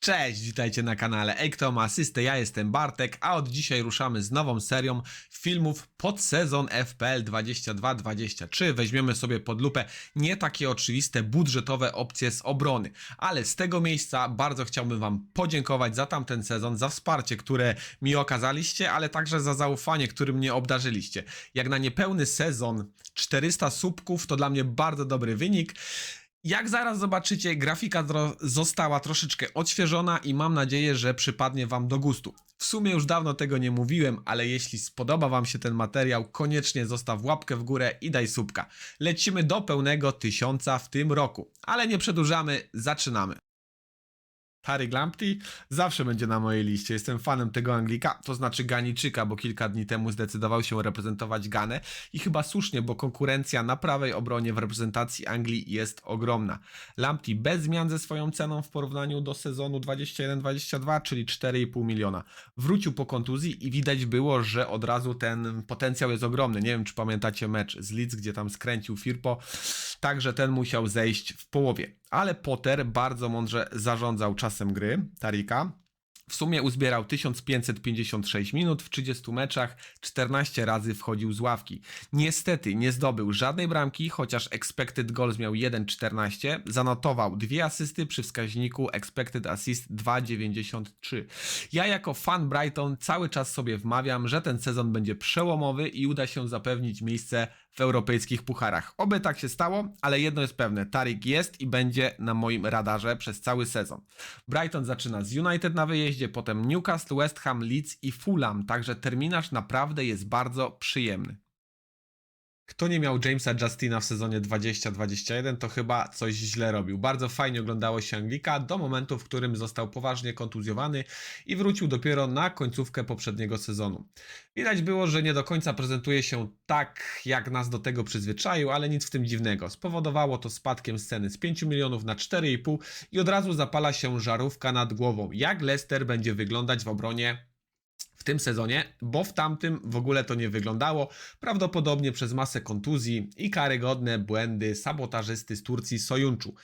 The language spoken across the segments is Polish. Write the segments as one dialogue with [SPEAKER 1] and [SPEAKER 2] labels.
[SPEAKER 1] Cześć, witajcie na kanale Ej, ma asystę? Ja jestem Bartek, a od dzisiaj ruszamy z nową serią filmów pod sezon FPL 22-23. Weźmiemy sobie pod lupę nie takie oczywiste budżetowe opcje z obrony, ale z tego miejsca bardzo chciałbym Wam podziękować za tamten sezon, za wsparcie, które mi okazaliście, ale także za zaufanie, którym mnie obdarzyliście. Jak na niepełny sezon 400 subków to dla mnie bardzo dobry wynik. Jak zaraz zobaczycie, grafika dro- została troszeczkę odświeżona i mam nadzieję, że przypadnie Wam do gustu. W sumie już dawno tego nie mówiłem, ale jeśli spodoba Wam się ten materiał, koniecznie zostaw łapkę w górę i daj subka. Lecimy do pełnego tysiąca w tym roku. Ale nie przedłużamy, zaczynamy. Tariq Lamptey zawsze będzie na mojej liście. Jestem fanem tego Anglika, to znaczy Ganiczyka, bo kilka dni temu zdecydował się reprezentować Ganę i chyba słusznie, bo konkurencja na prawej obronie w reprezentacji Anglii jest ogromna. Lamptey bez zmian ze swoją ceną w porównaniu do sezonu 21-22, czyli 4,5 miliona. Wrócił po kontuzji i widać było, że od razu ten potencjał jest ogromny. Nie wiem, czy pamiętacie mecz z Leeds, gdzie tam skręcił Firpo, także ten musiał zejść w połowie. Ale Potter bardzo mądrze zarządzał czasem gry Tarika. W sumie uzbierał 1556 minut w 30 meczach, 14 razy wchodził z ławki. Niestety nie zdobył żadnej bramki, chociaż expected goals miał 1,14, zanotował dwie asysty przy wskaźniku expected assist 2,93. Ja jako fan Brighton cały czas sobie wmawiam, że ten sezon będzie przełomowy i uda się zapewnić miejsce w europejskich pucharach. Oby tak się stało, ale jedno jest pewne, Tarik jest i będzie na moim radarze przez cały sezon. Brighton zaczyna z United na wyjeździe, potem Newcastle, West Ham, Leeds i Fulham, także terminarz naprawdę jest bardzo przyjemny. Kto nie miał Jamesa Justina w sezonie 2021, to chyba coś źle robił. Bardzo fajnie oglądało się Anglika do momentu, w którym został poważnie kontuzjowany i wrócił dopiero na końcówkę poprzedniego sezonu. Widać było, że nie do końca prezentuje się tak, jak nas do tego przyzwyczaił, ale nic w tym dziwnego. Spowodowało to spadkiem sceny z 5 milionów na 4,5 i od razu zapala się żarówka nad głową. Jak Leicester będzie wyglądać w obronie w tym sezonie, bo w tamtym w ogóle to nie wyglądało, prawdopodobnie przez masę kontuzji i karygodne błędy sabotażysty z Turcji Sojunczu.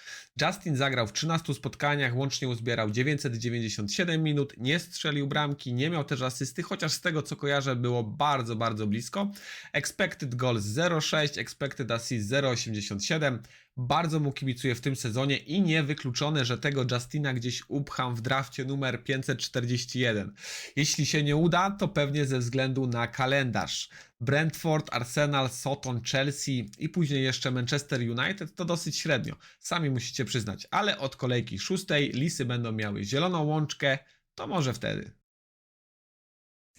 [SPEAKER 1] Justin zagrał w 13 spotkaniach, łącznie uzbierał 997 minut, nie strzelił bramki, nie miał też asysty, chociaż z tego co kojarzę było bardzo, bardzo blisko. Expected goals 0,6, expected assist 0,87. Bardzo mu kibicuję w tym sezonie i niewykluczone, że tego Justina gdzieś upcham w drafcie numer 541. Jeśli się nie uda, to pewnie ze względu na kalendarz. Brentford, Arsenal, Soton, Chelsea i później jeszcze Manchester United to dosyć średnio. Sami musicie przyznać, ale od kolejki szóstej Lisy będą miały zieloną łączkę, to może wtedy.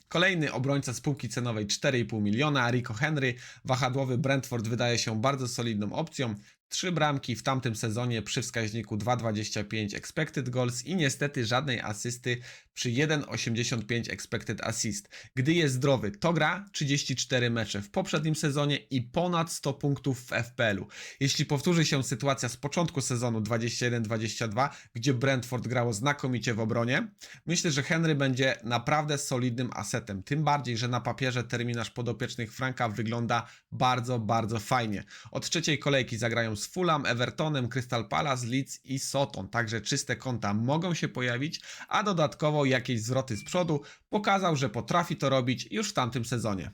[SPEAKER 1] Kolejny obrońca spółki cenowej 4,5 miliona, Rico Henry. Wahadłowy Brentford wydaje się bardzo solidną opcją. Trzy bramki w tamtym sezonie przy wskaźniku 2,25 expected goals i niestety żadnej asysty przy 1,85 expected assist. Gdy jest zdrowy, to gra 34 mecze w poprzednim sezonie i ponad 100 punktów w FPL-u. Jeśli powtórzy się sytuacja z początku sezonu 21-22, gdzie Brentford grało znakomicie w obronie, myślę, że Henry będzie naprawdę solidnym asetem. Tym bardziej, że na papierze terminarz podopiecznych Franka wygląda bardzo, bardzo fajnie. Od trzeciej kolejki zagrają z Fulham, Evertonem, Crystal Palace, Leeds i Soton, także czyste konta mogą się pojawić, a dodatkowo jakieś zwroty z przodu pokazał, że potrafi to robić już w tamtym sezonie.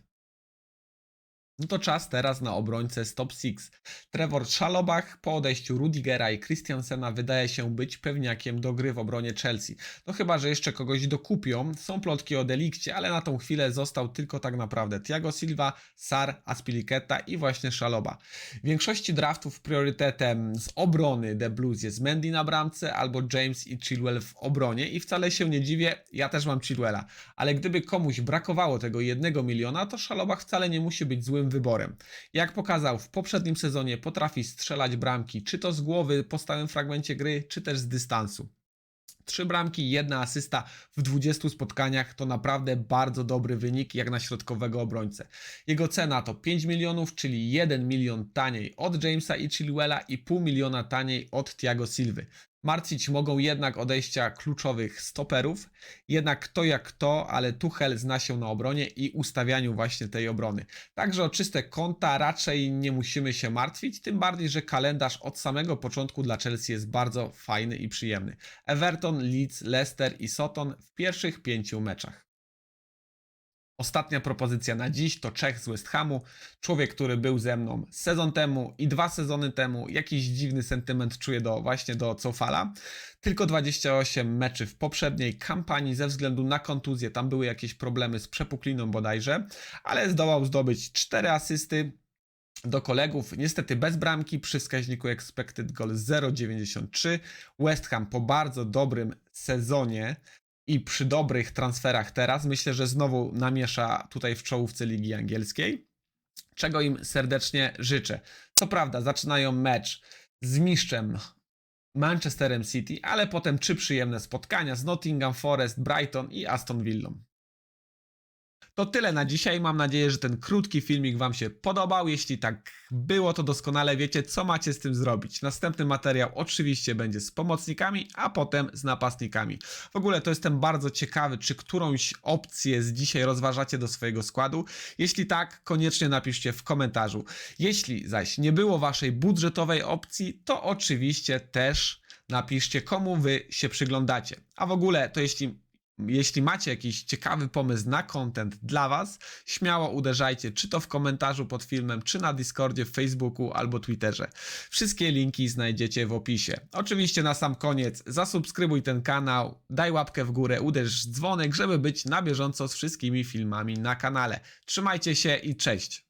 [SPEAKER 1] No to czas teraz na obrońcę z top 6. Trevor Szalobach po odejściu Rudigera i Christiansena wydaje się być pewniakiem do gry w obronie Chelsea. No chyba, że jeszcze kogoś dokupią. Są plotki o delikcie, ale na tą chwilę został tylko tak naprawdę Thiago Silva, Sar, Aspilicueta i właśnie Szaloba. W większości draftów priorytetem z obrony The Blues jest Mendy na bramce albo James i Chilwell w obronie i wcale się nie dziwię, ja też mam Chilwella. Ale gdyby komuś brakowało tego jednego miliona, to Szalobach wcale nie musi być złym wyborem. Jak pokazał w poprzednim sezonie, potrafi strzelać bramki, czy to z głowy po stałym fragmencie gry, czy też z dystansu. Trzy bramki, jedna asysta w 20 spotkaniach to naprawdę bardzo dobry wynik jak na środkowego obrońcę. Jego cena to 5 milionów, czyli 1 milion taniej od Jamesa i Chilwella i pół miliona taniej od Thiago Silwy. Martwić mogą jednak odejścia kluczowych stoperów, jednak kto jak kto, ale Tuchel zna się na obronie i ustawianiu właśnie tej obrony. Także o czyste konta raczej nie musimy się martwić, tym bardziej, że kalendarz od samego początku dla Chelsea jest bardzo fajny i przyjemny. Everton, Leeds, Leicester i Soton w pierwszych pięciu meczach. Ostatnia propozycja na dziś to Czech z West Hamu. Człowiek, który był ze mną sezon temu i dwa sezony temu. Jakiś dziwny sentyment czuję do właśnie do Cofala. Tylko 28 meczy w poprzedniej kampanii ze względu na kontuzję. Tam były jakieś problemy z przepukliną bodajże, ale zdołał zdobyć 4 asysty, do kolegów, niestety bez bramki przy wskaźniku expected goal 0,93. West Ham po bardzo dobrym sezonie i przy dobrych transferach teraz, myślę, że znowu namiesza tutaj w czołówce Ligi Angielskiej, czego im serdecznie życzę. Co prawda, zaczynają mecz z mistrzem Manchesterem City, ale potem trzy przyjemne spotkania z Nottingham Forest, Brighton i Aston Villą. To tyle na dzisiaj. Mam nadzieję, że ten krótki filmik Wam się podobał. Jeśli tak było, to doskonale wiecie, co macie z tym zrobić. Następny materiał oczywiście będzie z pomocnikami, a potem z napastnikami. W ogóle to jestem bardzo ciekawy, czy którąś opcję z dzisiaj rozważacie do swojego składu. Jeśli tak, koniecznie napiszcie w komentarzu. Jeśli zaś nie było Waszej budżetowej opcji, to oczywiście też napiszcie, komu Wy się przyglądacie. A w ogóle, to jeśli jeśli macie jakiś ciekawy pomysł na content dla Was, śmiało uderzajcie, czy to w komentarzu pod filmem, czy na Discordzie, Facebooku albo Twitterze. Wszystkie linki znajdziecie w opisie. Oczywiście na sam koniec zasubskrybuj ten kanał, daj łapkę w górę, uderz dzwonek, żeby być na bieżąco z wszystkimi filmami na kanale. Trzymajcie się i cześć!